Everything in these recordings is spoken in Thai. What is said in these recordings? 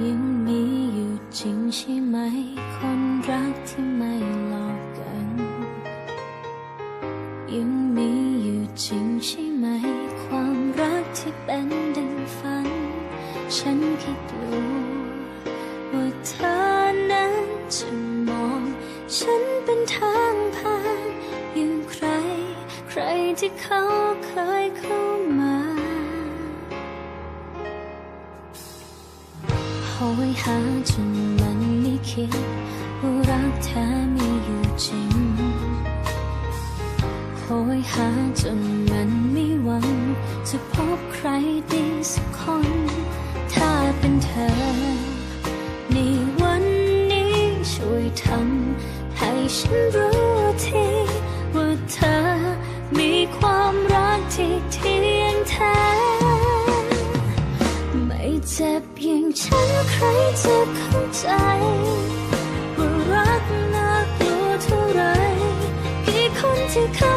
ยังมีอยู่จริงใช่ไหม คนรักที่ไม่หลอกกันยังมีอยู่จริงใช่ไหม ความรักที่เป็นดังฝัน ฉันค่กลัวว่าเธอนั้นจะมอง ฉันเป็นทางผ่านอย่างใคร ใครที่เขาเคย ยหาจนมันไม่คิดว่ารักแท้มีอยู่จริงโหยหาจนมันไม่หวัง จะพบใครดีสักคน ถ้าเป็นเธอ ในวันนี้ช่วยทำให้ฉันรู้ทีว่าเธอมีความ ครจะเข้าใจว่ารักน่ากลัวเท่าไรกี่คนที่เคย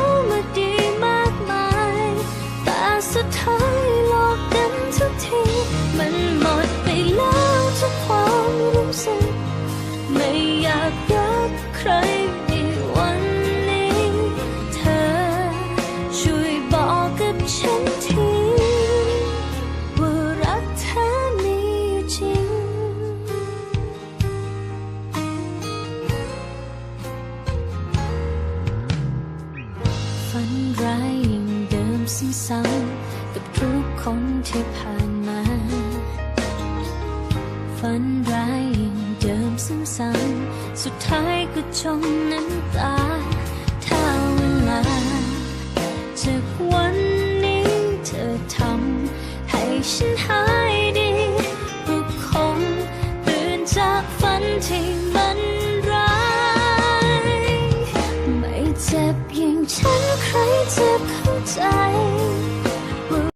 ฝันร้ายยังเดิมซ้ำซ้ำกับทุกคนที่ผ่านมา ฝันร้ายยังเดิมซ้ำซ้ำสุดท้ายก็ชมน้ำตาถ้าเวลาจากวันนี้เธอทำให้ฉันหายดีก็คงตื่นจากฝันที่มันร้ายไม่เจ็บ ฉันใครเจะเข้าใจ